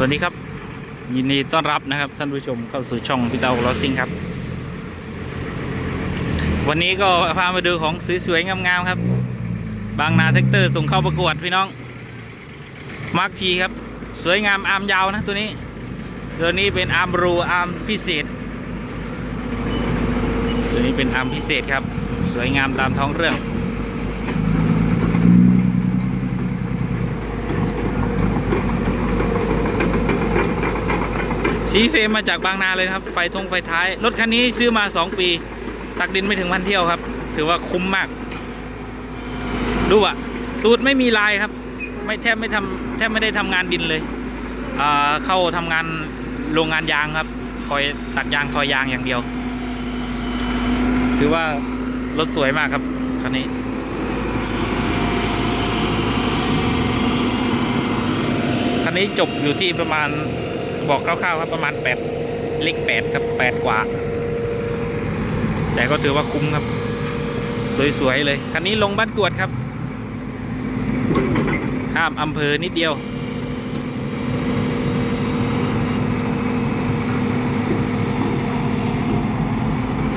สวัสดีครับ ยินดีต้อนรับนะครับท่านผู้ชมเข้าสู่ช่องพี่เตาลอซิงครับ วันนี้ก็พามาดูของสวยๆงามๆครับ บางนาแท็กเตอร์ส่งเข้าประกวดพี่น้องมาร์คทีครับ สวยงามอาร์มยาวนะตัวนี้ตัวนี้เป็นอาร์มรูอาร์มพิเศษ ตัวนี้เป็นอาร์มพิเศษครับ สวยงามตามท้องเรื่อง สีเฟรมมาจากบางนาเลยครับ ไฟทงไฟท้าย รถคันนี้ซื้อมา 2 ปี ตักดินไม่ถึงพันเที่ยวครับ ถือว่าคุ้มมาก ดูอะตูดไม่มีลายครับ ไม่แทบไม่ทำแทบไม่ได้ทำงานดินเลยเข้าทำงานโรงงานยางครับคอยตักยางทอยยางอย่างเดียว ถือว่ารถสวยมากครับคันนี้คันนี้จบอยู่ที่ประมาณ บอกคร่าวๆครับประมาณ8เลข8ครับ8กว่า แต่ก็ถือว่าคุ้มครับ สวยๆเลย คันนี้ลงบ้านกวดครับ ข้ามอำเภอนิดเดียว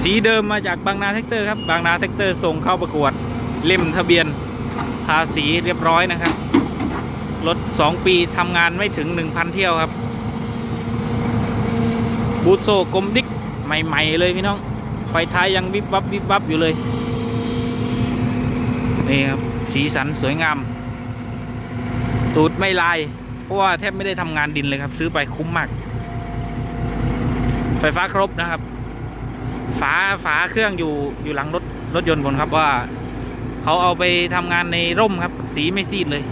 สีเดิมมาจากบางนาแท็กเตอร์ครับ บางนาแท็กเตอร์ส่งเข้าประกวด เล่มทะเบียนภาษีเรียบร้อยนะครับ รถ 2 ปีทำงานไม่ถึง 1,000 เที่ยวครับ บูทโซกลมดิกใหม่ๆเลยพี่น้อง ไฟท้ายยังวิบวับวิบวับอยู่เลย นี่ครับ สีสันสวยงาม ตูดไม่ลาย เพราะว่าแทบไม่ได้ทำงานดินเลยครับ ซื้อไปคุ้มมาก ไฟฟ้าครบนะครับ ฝาฝาเครื่องอยู่อยู่หลังรถรถยนต์ผมครับว่าเขาเอาไปทำงานในร่มครับ สีไม่ซีดเลย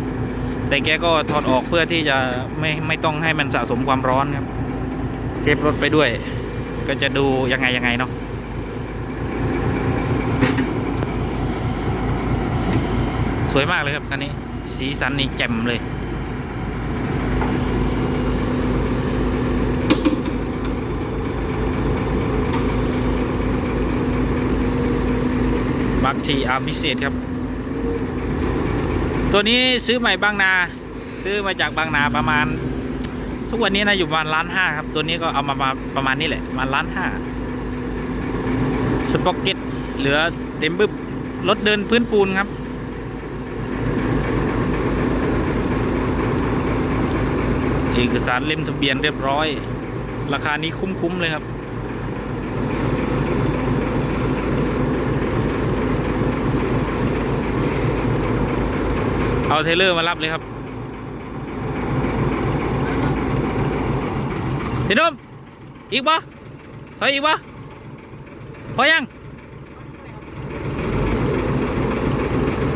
แต่แกก็ถอดออกเพื่อที่จะไม่ไม่ต้องให้มันสะสมความร้อนครับ เซฟรถไปด้วย ก็จะดูยังไงยังไงเนาะสวยมากเลยครับคันนี้ สีสันนี่แจ่มเลย บักทีอาร์มพิเศษครับ ตัวนี้ซื้อใหม่บางนา ซื้อมาจากบางนาประมาณ ทุกวันนี้นะอยู่ประมาณล้านห้าครับ ตัวนี้ก็เอามามาประมาณนี้แหละประมาณล้านห้าสปอกเก็ตเหลือเต็มบึบรถเดินพื้นปูนครับ เอกสารเล่มทะเบียนเรียบร้อย ราคานี้คุ้มๆเลยครับเอาเทเลอร์มารับเลยครับ พี่นุ่มอีกปะถอยอีกปะพอยัง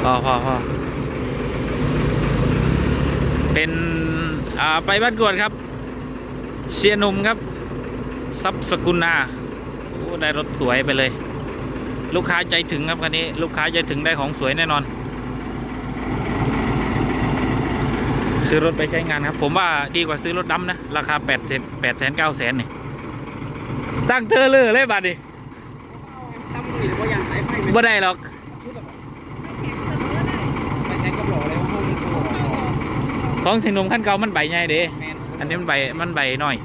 พอพอพอเป็นอ่าไปบ้านกวดครับ เชียนุ่มครับซับสกุลนาโอ้ได้รถสวยไปเลย ลูกค้าใจถึงครับคันนี้ ลูกค้าใจถึงได้ของสวยแน่นอน ซื้อรถไปใช้งานครับ ผมว่าดีกว่าซื้อรถดำนะ ราคา8ปดแสนแปดแสนเก้าแสนนี่ตั้งเธอเลยเลยบัตรือว่าอย่างสายไฟบ่ได้หรอกไปใช้กระบอกเลยว่าห้องนี้เของสินนมขั้นเก่ามันใบใหญ่เด้อันนี้มันใบมันใบน้อย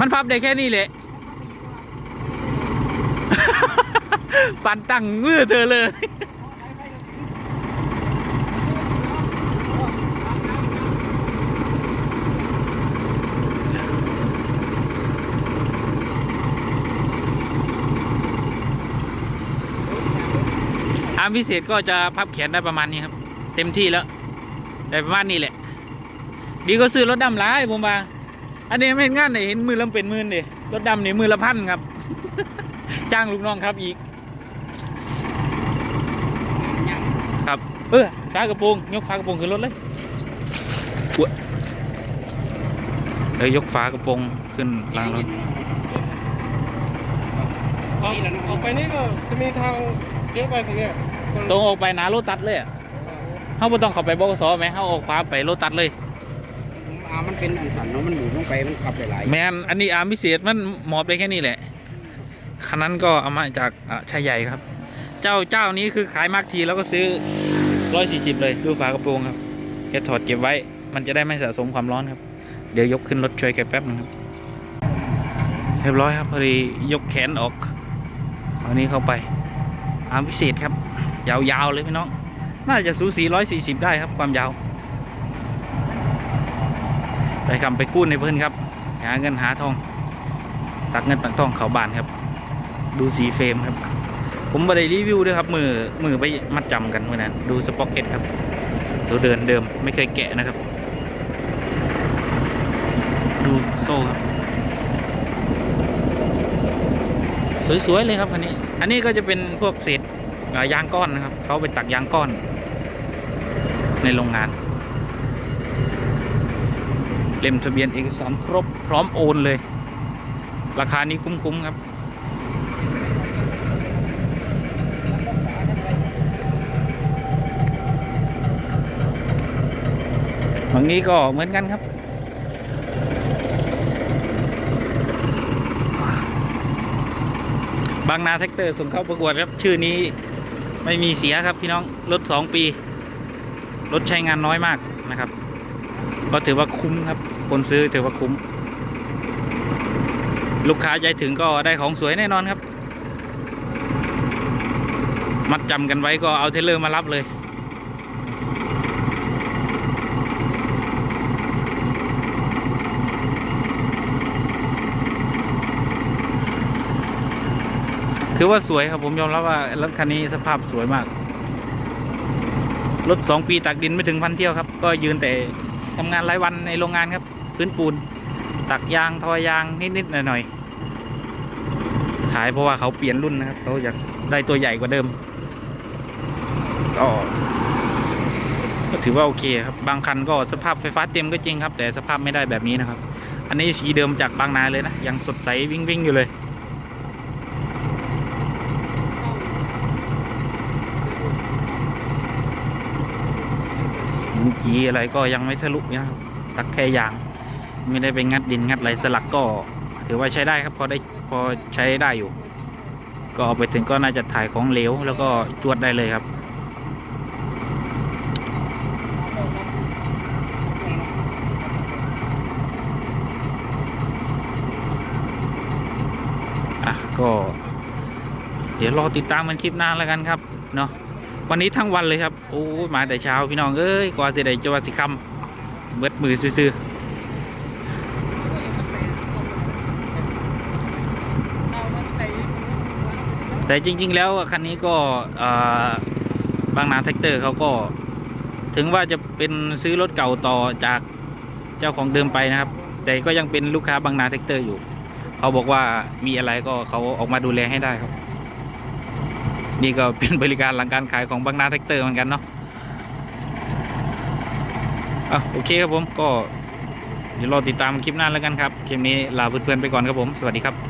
มันพับได้แค่นี้แหละปันตั้งมือเธอเลย อาร์มพิเศษก็จะพับแขนได้ประมาณนี้ครับ เต็มที่แล้วได้ประมาณนี้แหละ ดีก็ซื้อรถดำร้ายผมว่าอันนี้ไม่เห็นงานไหนเห็นมือลำเป็นมื่นดิรถดำเนี่ยมือละพันครับ จ้างลูกน้องครับอีก ครับ เออฝากระโปรงยกฝากระโปรงขึ้นรถเลยอุ๊ยเดี๋ยวยกฝากระโปรงขึ้นหลังรถออกไปนี่ก็จะมีทางเลี้ยวไปตรงเนี้ย ตรงออกไปหนาโลตัดเลยอะเขาไม่ต้องเข้าไปบกสไหมเขาออกฟ้าไปโลตัดเลยอ่ามันเป็นอันสันเนาะมันหมุนลงไปมันขับหลายแมนอันนี้อาร์มพิเศษมันหมอบได้แค่นี้แหละคันนั้นก็เอามาจากอะชายใหญ่ครับ เจ้าเจ้านี้คือขายมากทีแล้วก็ซื้อร้อยสี่สิบเลยดูฝากระโปรงครับแกถอดเก็บไว้ๆมันจะได้ไม่สะสมความร้อนครับ เดี๋ยวยกขึ้นรถช่วยแกแป๊บนึงครับเรียบร้อยครับพอดียกแขนออกเอานี้เข้าไปอาร์มพิเศษครับ ยาวๆเลยพี่น้อง น่าจะสูสีร้อยสี่สิบได้ครับความยาว ไปคำไปกู้ในเพื่อนครับ หาเงินหาทอง ตักเงินตักทองเขาบานครับ ดูสีเฟรมครับ ผมไม่ได้รีวิวด้วยครับมือมือไปมัดจำกันเมื่อนั้นดูสป็อกเก็ตครับตัวเดินเดิมไม่เคยแกะนะครับ ดูโซ่ครับสวย ๆ เลยครับคันนี้ อันนี้ก็จะเป็นพวกเศษ ยางก้อนนะครับเขาไปตักยางก้อน ในโรงงาน เล่มทะเบียนเอกสารครบพร้อมโอนเลย ราคานี้คุ้มๆครับฝั่งนี้ก็เหมือนกันครับบางนาแท็กเตอร์ส่งเข้าประกวดครับ ชื่อนี้ ไม่มีเสียครับพี่น้องรถสองปี รถใช้งานน้อยมากนะครับ ก็ถือว่าคุ้มครับ คนซื้อถือว่าคุ้ม ลูกค้าใจถึงก็ได้ของสวยแน่นอนครับ มัดจำกันไว้ก็เอาเทเลอร์มารับเลย ถือว่าสวยครับผมยอมรับว่ารถคันนี้สภาพสวยมาก รถสองปีตักดินไม่ถึงพันเที่ยวครับ ก็ยืนแต่ทำงานรายวันในโรงงานครับ พื้นปูน ตักยางทอยยางนิดๆหน่อยๆขายเพราะว่าเขาเปลี่ยนรุ่นนะครับเขาอยากได้ตัวใหญ่กว่าเดิมก็ก็ถือว่าโอเคครับ บางคันก็สภาพไฟฟ้าเต็มก็จริงครับ แต่สภาพไม่ได้แบบนี้นะครับ อันนี้สีเดิมจากบางนาเลยนะ ยังสดใสวิ่งวิ่งๆอยู่เลย มุจีอะไรก็ยังไม่ทะลุนะครับตักแค่ยาง ไม่ได้ไปงัดดินงัดอะไรสลักก็ ถือว่าใช้ได้ครับพอได้พอใช้ได้อยู่ ก็เอาไปถึงก็น่าจะถ่ายของเหลวแล้วก็จวดได้เลยครับอะก็เดี๋ยวรอติดตามกันคลิปหน้าแล้วกันครับ เนาะ วันนี้ทั้งวันเลยครับโอ้มาแต่เช้าพี่น้องเอ้ยกว่าสิได้จะว่าสิคำเบิดมือซื่อแต่จริง ๆ แล้วคันนี้ก็บางนาแท็กเตอร์เขาก็ ถึงว่าจะเป็นซื้อรถเก่าต่อจากเจ้าของเดิมไปนะครับ แต่ก็ยังเป็นลูกค้าบางนาแท็กเตอร์อยู่ เขาบอกว่ามีอะไรก็เขาออกมาดูแลให้ได้ครับ นี่ก็เป็นบริการหลังการขายของบางนาแท็กเตอร์เหมือนกันเนาะอะโอเคครับผมก็เดี๋ยวรอติดตามคลิปหน้าแล้วกันครับ คลิปนี้ลาเพื่อนๆไปก่อนครับผม สวัสดีครับ